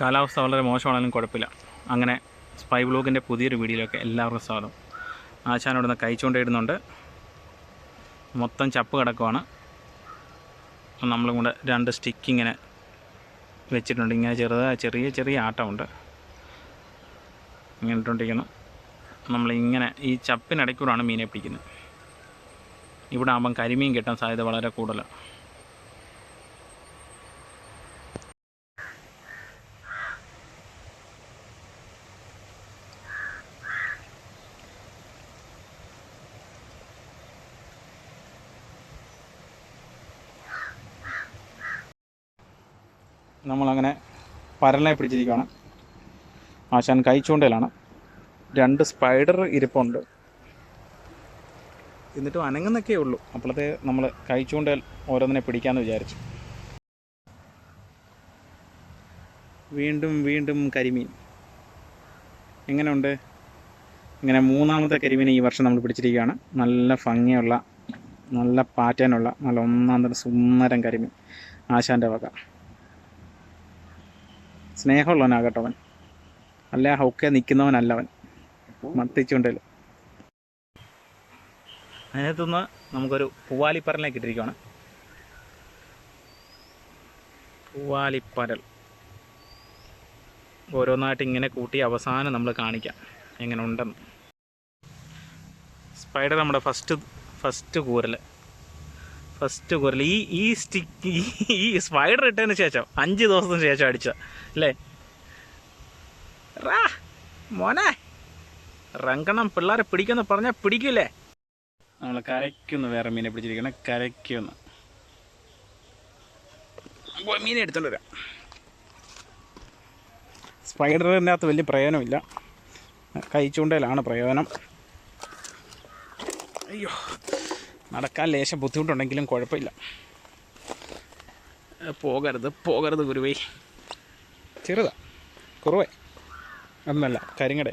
കാലാവസ്ഥ വളരെ മോശമാണെങ്കിലും കുഴപ്പമില്ല. അങ്ങനെ സ്പൈ ബ്ലോഗിന്റെ പുതിയൊരു വീഡിയോയിലൊക്കെ എല്ലാവർക്കും സ്വാഗതം. ആശാൻ ഇവിടുന്ന് കഴിച്ചുകൊണ്ടിടുന്നുണ്ട് മൊത്തം ചപ്പ് കിടക്കുവാണ്. നമ്മളും കൂടെ രണ്ട് സ്റ്റിക്ക് ഇങ്ങനെ വെച്ചിട്ടുണ്ട്. ഇങ്ങനെ ചെറുത് ചെറിയ ചെറിയ ആട്ടമുണ്ട്. ഇങ്ങനെ ഇട്ടുകൊണ്ടിരിക്കുന്നു. നമ്മളിങ്ങനെ ഈ ചപ്പിനിടയ്ക്കൂടാണ് മീനെ പിടിക്കുന്നത്. ഇവിടെ ആകുമ്പം കരിമീൻ കിട്ടാൻ സാധ്യത വളരെ കൂടുതലാണ്. നമ്മളങ്ങനെ പരലിനെ പിടിച്ചിരിക്കുകയാണ്. ആശാൻ കൈച്ചൂണ്ടയിലാണ് രണ്ട് സ്പൈഡർ ഇരിപ്പുണ്ട്. എന്നിട്ടും അനങ്ങുന്നൊക്കെ ഉള്ളൂ. അപ്പോഴത്തെ നമ്മൾ കൈച്ചൂണ്ടൽ ഓരോന്നിനെ പിടിക്കാമെന്ന് വിചാരിച്ചു. വീണ്ടും വീണ്ടും കരിമീൻ. എങ്ങനെയുണ്ട്? ഇങ്ങനെ മൂന്നാമത്തെ കരിമീൻ ഈ വർഷം നമ്മൾ പിടിച്ചിരിക്കുകയാണ്. നല്ല ഭംഗിയുള്ള നല്ല പാറ്റേനുള്ള നല്ല ഒന്നാം തരം സുന്ദരം കരിമീൻ. ആശാന്റെ വക. സ്നേഹമുള്ളവനാകട്ടവൻ. അല്ല ഹൗക്കെ നിൽക്കുന്നവനല്ലവൻ. മത്തിച്ചുണ്ടൽ അതിനകത്തുനിന്ന് നമുക്കൊരു പൂവാലിപ്പരലിനെ കിട്ടിയിരിക്കുകയാണ് പൂവാലിപ്പരൽ ഓരോന്നായിട്ട് ഇങ്ങനെ കൂട്ടി അവസാനം നമ്മൾ കാണിക്കാം എങ്ങനെ ഉണ്ടെന്ന് സ്പൈഡർ നമ്മുടെ ഫസ്റ്റ് ഫസ്റ്റ് കൂരൽ ഫസ്റ്റ് കുരൽ ഈ ഈ സ്റ്റിക്ക് ഈ സ്പൈഡർ ഇട്ടതിന് ശേഷം അഞ്ച് ദിവസത്തിന് ശേഷം അടിച്ച അല്ലേ? റാ മോനെ റങ്കണം പിള്ളേരെ പിടിക്കുമെന്ന് പറഞ്ഞാൽ പിടിക്കില്ലേ നമ്മൾ കരയ്ക്കുന്നു വേറെ മീനെ പിടിച്ചിരിക്കണം കരയ്ക്കുന്നു. മീനെ എടുത്തോണ്ട് വരാം. സ്പൈഡറിന്റെ അകത്ത് വലിയ പ്രയോജനമില്ല. കഴിച്ചുകൊണ്ടേലാണ് പ്രയോജനം. അയ്യോ. നടക്കാൻ ലേശം ബുദ്ധിമുട്ടുണ്ടെങ്കിലും കുഴപ്പമില്ല. പോകരുത് പോകരുത് ഗുരുവേ. ചെറുതാ കുറവേ ഒന്നല്ല കരിങ്ങടെ.